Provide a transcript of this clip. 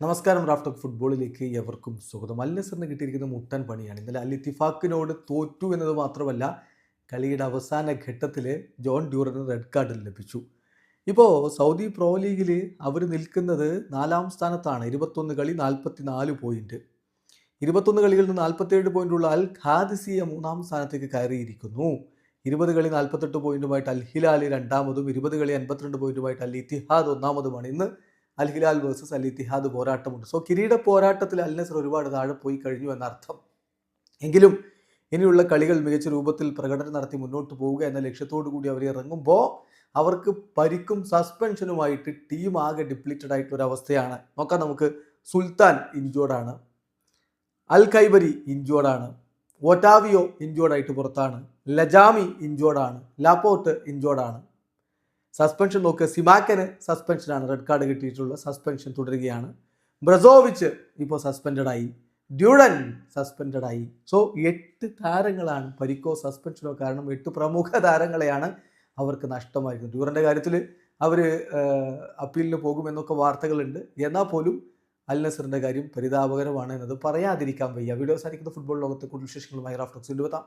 നമസ്കാരം raft of ഫുട്ബോളിലേക്ക് എവർക്കും സ്വാഗതം. അൽ നസറിന് കിട്ടിയിരിക്കുന്ന മുട്ടൻ പണിയാണ്. ഇന്നലെ അൽ ഇത്തിഫാക്കിനോട് തോറ്റു എന്നത് മാത്രമല്ല കളിയുടെ അവസാന ഘട്ടത്തിൽ ജോൺ ഡ്യൂറൻ റെഡ് കാർഡ് ലഭിച്ചു. ഇപ്പോൾ സൗദി പ്രോ ലീഗിൽ അവർ നിൽക്കുന്നത് നാലാം സ്ഥാനത്താണ്. ഇരുപത്തൊന്ന് കളി നാൽപ്പത്തി നാല് പോയിന്റ് ഇരുപത്തൊന്ന് കളികളിൽ നിന്ന് നാൽപ്പത്തേഴ് പോയിന്റുള്ള അൽ ഖാദിസിയ മൂന്നാം സ്ഥാനത്തേക്ക് കയറിയിരിക്കുന്നു. ഇരുപത് കളി നാൽപ്പത്തെട്ട് പോയിന്റുമായിട്ട് അൽ ഹിലാൽ രണ്ടാമതും ഇരുപത് കളി അൻപത്തിരണ്ട് പോയിന്റുമായിട്ട് അൽ ഇത്തിഹാദ് ഒന്നാമതുമാണ്. ഇന്ന് Al Hilal versus Al Ittihad പോരാട്ടമുണ്ട്. So കിരീട പോരാട്ടത്തിൽ അൽ നസർ ഒരുപാട് താഴെ പോയി കഴിഞ്ഞു എന്നർത്ഥം. എങ്കിലും ഇനിയുള്ള കളികൾ മികച്ച രൂപത്തിൽ പ്രകടനം നടത്തി മുന്നോട്ട് പോവുക എന്ന ലക്ഷ്യത്തോടു കൂടി അവർ ഇറങ്ങുമ്പോൾ അവർക്ക് പരിക്കും സസ്പെൻഷനുമായിട്ട് ടീം ആകെ ഡിപ്ലീറ്റഡ് ആയിട്ടുള്ള അവസ്ഥയാണ് നോക്കാം നമുക്ക് സുൽത്താൻ ഇഞ്ചോർഡാണ് അൽ കൈബരി ഇഞ്ചോർഡാണ് ഒറ്റാവിയോ ഇഞ്ചോർഡായിട്ട് പുറത്താണ്. ലജാമി ഇഞ്ചോർഡാണ് ലാപ്പോർട്ട് ഇഞ്ചോർഡാണ് സസ്പെൻഷൻ നോക്കുക. സിമാക്കന് സസ്പെൻഷനാണ് റെഡ് കാർഡ് കിട്ടിയിട്ടുള്ള സസ്പെൻഷൻ തുടരുകയാണ്. ബ്രസോവിച്ച് ഇപ്പോൾ സസ്പെൻഡഡ് ആയി. ഡ്യൂഡൻ സസ്പെൻഡഡ് ആയി. സോ എട്ട് താരങ്ങളാണ് പരിക്കോ സസ്പെൻഷനോ കാരണം എട്ട് പ്രമുഖ താരങ്ങളെയാണ് അവർക്ക് നഷ്ടമായിരിക്കുന്നത്. ഡ്യൂറന്റെ കാര്യത്തിൽ അവർ അപ്പീലിന് പോകുമെന്നൊക്കെ വാർത്തകളുണ്ട്. എന്നാൽ പോലും അൽ നസറിന്റെ കാര്യം പരിതാപകരമാണ് എന്നത് പറയാതിരിക്കാൻ വയ്യ. വീഡിയോ സാധിക്കുന്ന ഫുട്ബോൾ ലോകത്തെ കൂടുതൽ വിശേഷങ്ങളുമായി റാഫ്റ്റോക്സിൽ എത്താം.